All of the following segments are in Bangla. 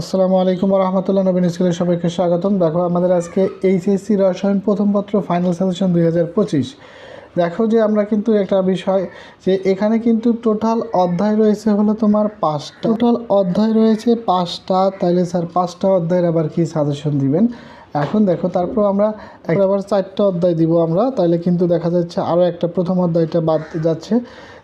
আসসালামু আলাইকুম রহমতুল্লাহ নবীন স্কুলের সবাইকে স্বাগতম। দেখো, আমাদের আজকে এইচএসসি রসায়ন প্রথম পত্র ফাইনাল সাজেশন দুই হাজার পঁচিশ। দেখো যে আমরা কিন্তু একটা বিষয় যে এখানে কিন্তু টোটাল অধ্যায় রয়েছে হলো তোমার পাঁচটা। টোটাল অধ্যায় রয়েছে পাঁচটা, তাইলে স্যার পাঁচটা অধ্যায়ের আবার কি সাজেশন দিবেন? এখন দেখো, তারপর আমরা আবার চারটা অধ্যায় দিব আমরা তাহলে কিন্তু দেখা যাচ্ছে আরও একটা প্রথম অধ্যায়টা বাদ যাচ্ছে।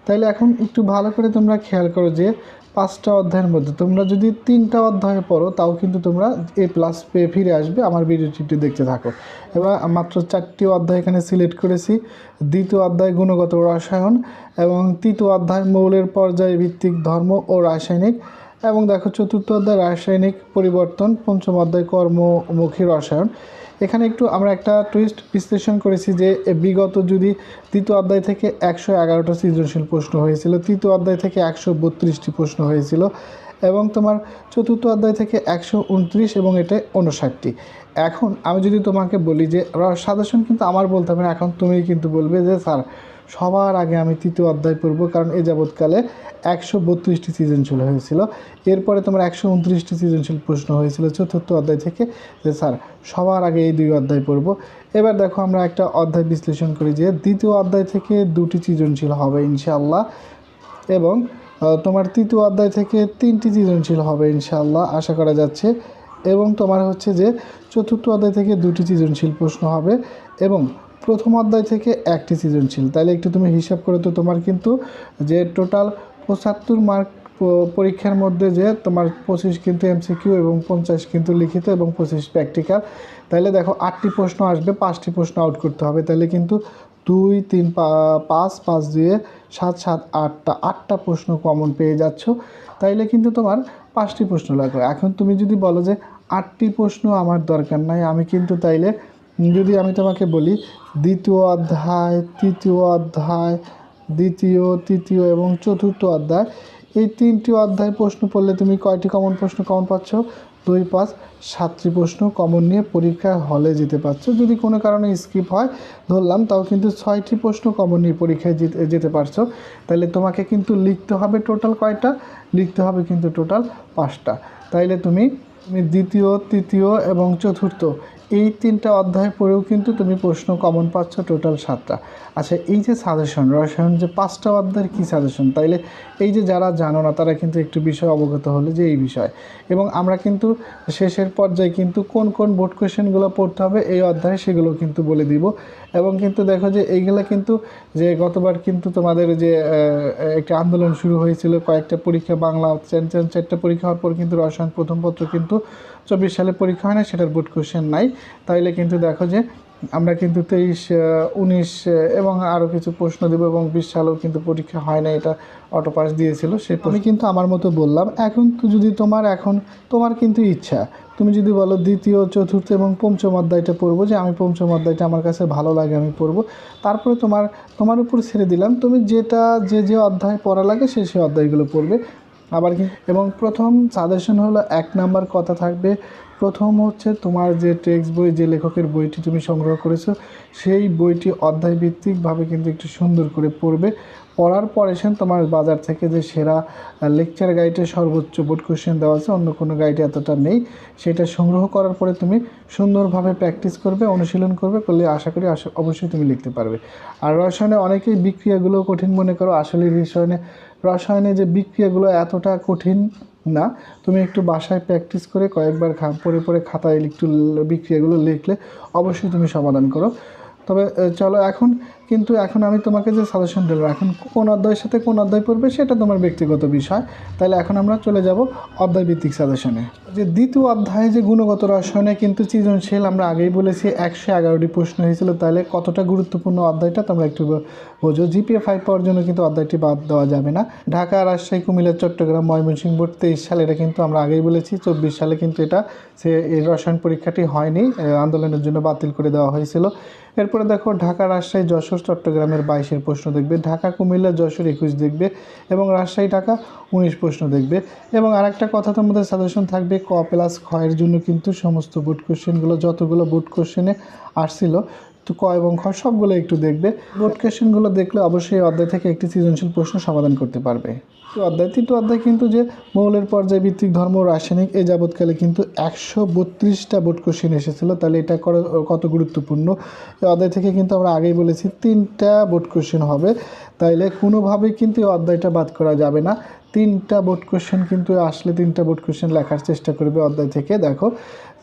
তাইলে এখন একটু ভালো করে তোমরা খেয়াল করো যে পাঁচটা অধ্যায়ের মধ্যে। তোমরা যদি তিনটা অধ্যায়ে পড়ো, তাও কিন্তু তোমরা এ প্লাস পেয়ে ফিরে আসবে। আমার ভিডিওটি দেখতে থাকো। এবার মাত্র চারটি অধ্যায় এখানে সিলেক্ট করেছি। দ্বিতীয় অধ্যায় গুণগত রসায়ন এবং তৃতীয় অধ্যায় মৌলের পর্যায় ভিত্তিক ধর্ম ও রাসায়নিক। এবং দেখো চতুর্থ অধ্যায় রাসায়নিক পরিবর্তন, পঞ্চম অধ্যায় কর্মমুখী রসায়ন। এখানে একটু আমরা একটা টুইস্ট বিশ্লেষণ করেছি যে বিগত যদি তৃতীয় অধ্যায় থেকে একশো এগারোটা সৃজনশীল প্রশ্ন হয়েছিল, তৃতীয় অধ্যায় থেকে একশো বত্রিশটি প্রশ্ন হয়েছিল এবং তোমার চতুর্থ অধ্যায় থেকে একশো উনত্রিশ এবং এটা উনষাটটি এখন আমি যদি তোমাকে বলি যে সাজেশন কিন্তু আমার বলতে হবে এখন তুমি কিন্তু বলবে যে, স্যার সবার আগে আমি তৃতীয় অধ্যায় পড়ব, কারণ এ যাবৎকালে একশো বত্রিশটি সৃজনশীল হয়েছিল। এরপরে তোমার একশো উনত্রিশটি সৃজনশীল প্রশ্ন হয়েছিল চতুর্থ অধ্যায় থেকে। যে স্যার, সবার আগে এই দুই অধ্যায় পড়ব। এবার দেখো আমরা একটা অধ্যায় বিশ্লেষণ করি যে দ্বিতীয় অধ্যায় থেকে দুটি সৃজনশীল হবে ইনশাআল্লাহ, এবং তোমার তৃতীয় অধ্যায় থেকে তিনটি সৃজনশীল হবে ইনশাআল্লাহ, আশা করা যাচ্ছে। এবং তোমার হচ্ছে যে চতুর্থ অধ্যায় থেকে দুটি সৃজনশীল প্রশ্ন হবে, এবং প্রথম অধ্যায় থেকে একটি সৃজনশীল তাহলে একটু তুমি হিসাব করে তো তোমার কিন্তু যে টোটাল পঁচাত্তর মার্ক পরীক্ষার মধ্যে যে তোমার পঁচিশ কিন্তু এমসিকিউ এবং পঞ্চাশ কিন্তু লিখিত এবং পঁচিশ প্র্যাকটিক্যাল তাহলে দেখো আটটি প্রশ্ন আসবে, পাঁচটি প্রশ্ন আউট করতে হবে। তাহলে কিন্তু দুই, তিন পাঁচ পাঁচ, দিয়ে সাত সাত, আটটা আটটা প্রশ্ন কমন পেয়ে যাচ্ছ। তাইলে কিন্তু তোমার পাঁচটি প্রশ্ন লাগবে। এখন তুমি যদি বলো যে আটটি প্রশ্ন আমার দরকার নাই, আমি কিন্তু তাইলে যদি আমি তোমাকে বলি, দ্বিতীয় অধ্যায়, তৃতীয় অধ্যায়, দ্বিতীয়, তৃতীয় এবং চতুর্থ অধ্যায়, এই তিনটি অধ্যায় প্রশ্ন পড়লে তুমি কয়টি কমন প্রশ্ন কমন পাচ্ছ? দুই, পাঁচ, সাতটি প্রশ্ন কমন নিয়ে পরীক্ষার হলে যেতে পারছ। যদি কোনো কারণে স্কিপ হয়, ধরলাম, তাও কিন্তু ছয়টি প্রশ্ন কমন নিয়ে পরীক্ষায় যেতে যেতে পারছ। তাহলে তোমাকে কিন্তু লিখতে হবে টোটাল কয়টা? লিখতে হবে কিন্তু টোটাল পাঁচটা। তাইলে তুমি, দ্বিতীয়, তৃতীয় এবং চতুর্থ এই তিনটা অধ্যায় পড়েও কিন্তু তুমি প্রশ্ন কমন পাচ্ছ টোটাল সাতটা। আচ্ছা এই যে সাজেশন রসায়ন যে পাঁচটা অধ্যায়ের কী সাজেশন তাইলে এই যে যারা জানো না, তারা কিন্তু একটু বিষয় অবগত হলে যে এই বিষয়। এবং আমরা কিন্তু শেষের পর্যায়ে কিন্তু কোন কোন বোর্ড কোয়েশ্চেনগুলো পড়তে হবে এই অধ্যায়ে সেগুলো কিন্তু বলে দিব। এবং কিন্তু দেখো যে এইগুলো কিন্তু যে গতবার কিন্তু তোমাদের যে একটা আন্দোলন শুরু হয়েছিল, কয়েকটা পরীক্ষা, বাংলা চার- চারটা পরীক্ষা হওয়ার পর কিন্তু রসায়ন প্রথম পত্র কিন্তু চব্বিশ সালে পরীক্ষা হয় না সেটার বোর্ড কোশ্চেন নাই। তাইলে কিন্তু দেখো যে, আমরা কিন্তু তেইশ উনিশ এবং আরও কিছু প্রশ্ন দেবো এবং বিশ সালেও কিন্তু পরীক্ষা হয় না এটা অটো পাস দিয়েছিল। সে আমি কিন্তু আমার মতো বললাম। এখন তো যদি তোমার, এখন তোমার কিন্তু ইচ্ছা। তুমি যদি বলো দ্বিতীয়, চতুর্থ এবং পঞ্চম অধ্যায়টা পড়ব যে, আমি পঞ্চম অধ্যায়টা আমার কাছে ভালো লাগে, আমি পড়ব। তারপরে তোমার তোমার উপর ছেড়ে দিলাম। তুমি যেটা, যে যে অধ্যায় পড়া লাগে, সে সে অধ্যায়গুলো পড়বে। আবার কি? এবং প্রথম সাজেশন হলো এক নাম্বার কথা থাকবে। প্রথম হচ্ছে তোমার যে টেক্সট বই, যে লেখকের বইটি তুমি সংগ্রহ করেছ, সেই বইটি অধ্যায় ভিত্তিকভাবে কিন্তু একটু সুন্দর করে পড়বে। পড়ার পরে সেন তোমার বাজার থেকে যে সেরা লেকচার গাইডে সর্বোচ্চ বোর্ড কোশ্চেন দেওয়া আছে, অন্য কোনো গাইডে এতটা নেই। সেটা সংগ্রহ করার পরে তুমি সুন্দরভাবে প্র্যাকটিস করবে, অনুশীলন করবে, করলে আশা করি অবশ্যই তুমি লিখতে পারবে। আর রসায়নে অনেকেই বিক্রিয়াগুলো কঠিন মনে করো আসলে রসায়নে রসায়নে যে বিক্রিয়াগুলো এতটা কঠিন না, তুমি একটু বাসায় প্র্যাকটিস করে কয়েকবার পরে পরে খাতায় একটু বিক্রিয়াগুলো লিখলে অবশ্যই তুমি সমাধান করো। তবে চলো এখন, কিন্তু এখন আমি তোমাকে যে সাজেশন দিলাম, এখন কোন অধ্যায়ের সাথে কোন অধ্যায় পড়বে সেটা তোমার ব্যক্তিগত বিষয়। তাহলে এখন আমরা চলে যাব অধ্যায় ভিত্তিক সাজেশনে যে দ্বিতীয় অধ্যায়ে যে গুণগত রসায়নে কিন্তু সৃজনশীল, আমরা আগেই বলেছি, একশো এগারোটি প্রশ্ন হয়েছিল তাহলে কতটা গুরুত্বপূর্ণ অধ্যায়টা তোমরা একটু বোঝো। জিপিএ ফাইভ পাওয়ার জন্য কিন্তু অধ্যায়টি বাদ দেওয়া যাবে না। ঢাকা, রাজশাহী, কুমিল্লা, চট্টগ্রাম, ময়মনসিংহ বোর্ড তেইশ সালে, এটা কিন্তু আমরা আগেই বলেছি, চব্বিশ সালে কিন্তু এটা সে এই রসায়ন পরীক্ষাটি হয়নি আন্দোলনের জন্য বাতিল করে দেওয়া হয়েছিল। এরপরে দেখো, ঢাকা, রাজশাহী, যশোর, চট্টগ্রামের বাইশের প্রশ্ন দেখবে। ঢাকা, কুমিল্লা, যশোর একুশ দেখবে এবং রাজশাহী, ঢাকা, উনিশ প্রশ্ন দেখবে। এবং আরেকটা কথা তোমাদের সাজেশন থাকবে, ক প্লাস খয়ের জন্য কিন্তু সমস্ত বুট কোশ্চেনগুলো যতগুলো বুট কোশ্চেনে আসছিল তো ক এবং খ সবগুলো একটু দেখবে। বোর্ড কোশ্চেনগুলো দেখলে অবশ্যই অধ্যায় থেকে একটি সৃজনশীল প্রশ্ন সমাধান করতে পারবে। তৃতীয় অধ্যায় তৃতীয় অধ্যায় কিন্তু যে মৌলের পর্যায়, ভিত্তিক ধর্ম রাসায়নিক এই যাবৎকালে কিন্তু একশো বত্রিশটা বোর্ড কোশ্চেন এসেছিল। তাহলে এটা কত গুরুত্বপূর্ণ? এই অধ্যায় থেকে কিন্তু আমরা আগেই বলেছি, তিনটা বোর্ড কোশ্চেন হবে। তাইলে কোনোভাবেই কিন্তু এই অধ্যায়টা বাদ করা যাবে না। তিনটা বোর্ড কোশ্চেন কিন্তু আসলে তিনটা বোর্ড কোশ্চেন লেখার চেষ্টা করবে অধ্যায় থেকে। দেখো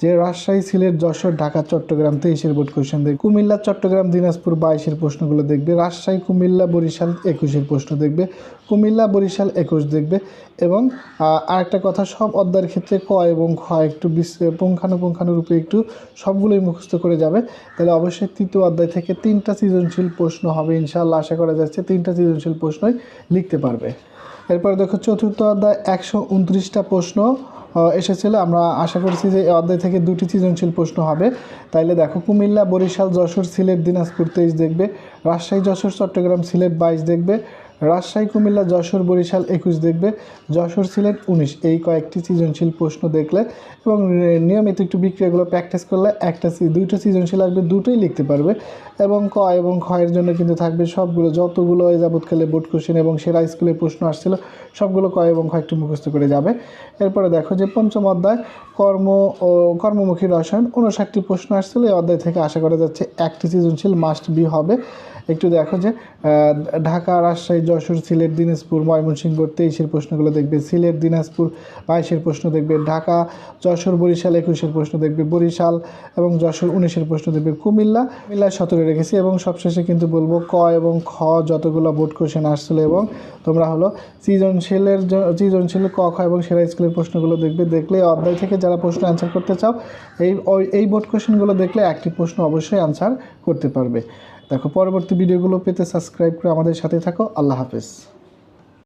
যে রাজশাহী, সিলেট, যশোর, ঢাকা, চট্টগ্রাম, তেইশের বোর্ড কোশ্চেন দেখবে। কুমিল্লা, চট্টগ্রাম, দিনাজপুর, বাইশের প্রশ্নগুলো দেখবে। রাজশাহী, কুমিল্লা, বরিশাল, একুশের প্রশ্ন দেখবে। কুমিল্লা, বরিশাল, একুশ দেখবে। এবং আরেকটা কথা, সব অধ্যায়ের ক্ষেত্রে ক এবং খ একটু পুঙ্খানুপুঙ্খানুরূপে একটু সবগুলোই মুখস্থ করে যাবে। তাহলে অবশ্যই তৃতীয় অধ্যায় থেকে তিনটা সৃজনশীল প্রশ্ন হবে ইনশাআল্লাহ। আশা করা যাচ্ছে তিনটা সৃজনশীল প্রশ্নই লিখতে পারবে। এরপরে দেখো চতুর্থ অধ্যায়, একশো উনত্রিশটা প্রশ্ন। এসেছিল। আমরা আশা করছি যে অধ্যায় থেকে দুটি সৃজনশীল প্রশ্ন হবে। তাইলে দেখো, কুমিল্লা, বরিশাল, যশোর, সিলেট, দিনাজপুর তেইশ দেখবে। রাজশাহী, যশোর, চট্টগ্রাম, সিলেট বাইশ দেখবে। রাজশাহী, কুমিল্লা, যশোর, বরিশাল একুশ দেখবে। যশোর সিলেট উনিশ। এই কয়েকটি সৃজনশীল প্রশ্ন দেখলে এবং নিয়মিত একটু বিক্রিয়াগুলো প্র্যাকটিস করলে একটা দুইটা সৃজনশীল আসবে, দুটোই লিখতে পারবে। এবং ক এবং খয়ের জন্য কিন্তু থাকবে সবগুলো, যতগুলো এই খেলে বোর্ড কোশ্চেন এবং সেরা স্কুলে প্রশ্ন আসছিল, সবগুলো ক এবং খ একটু মুখস্থ করে যাবে। এরপরে দেখো যে পঞ্চম অধ্যায়, কর্ম ও কর্মমুখী রসায়ন। উনষাটটি প্রশ্ন আসছিল, এই অধ্যায় থেকে আশা করা যাচ্ছে একটি সৃজনশীল মাস্ট বি হবে। একটু দেখো যে ঢাকা, রাজশাহী, যশোর, সিলেট, দিনাজপুর, ময়মনসিংহ, তেইশের প্রশ্নগুলো দেখবে। সিলেট, দিনাজপুর, বাইশের প্রশ্ন দেখবে। ঢাকা, যশোর, বরিশাল, একুশের প্রশ্ন দেখবে। বরিশাল এবং যশোর, উনিশের প্রশ্ন দেখবে। কুমিল্লা, কুমিল্লায় সতেরো রেখেছি এবং সবশেষে কিন্তু বলব ক এবং খ যতগুলো বোর্ড কোশ্চেন আসছিল এবং তোমরা হলো সৃজনশীলের সৃজনশীল ক, খ এবং সেরা স্কুলের প্রশ্নগুলো দেখবে। দেখলে অধ্যায় থেকে যারা প্রশ্ন অ্যান্সার করতে চাও, এই এই বোর্ড কোশ্চেনগুলো দেখলে একটি প্রশ্ন অবশ্যই অ্যান্সার করতে পারবে। দেখো পরবর্তী ভিডিওগুলো পেতে সাবস্ক্রাইব করে আমাদের সাথে থাকো। আল্লাহ হাফেজ।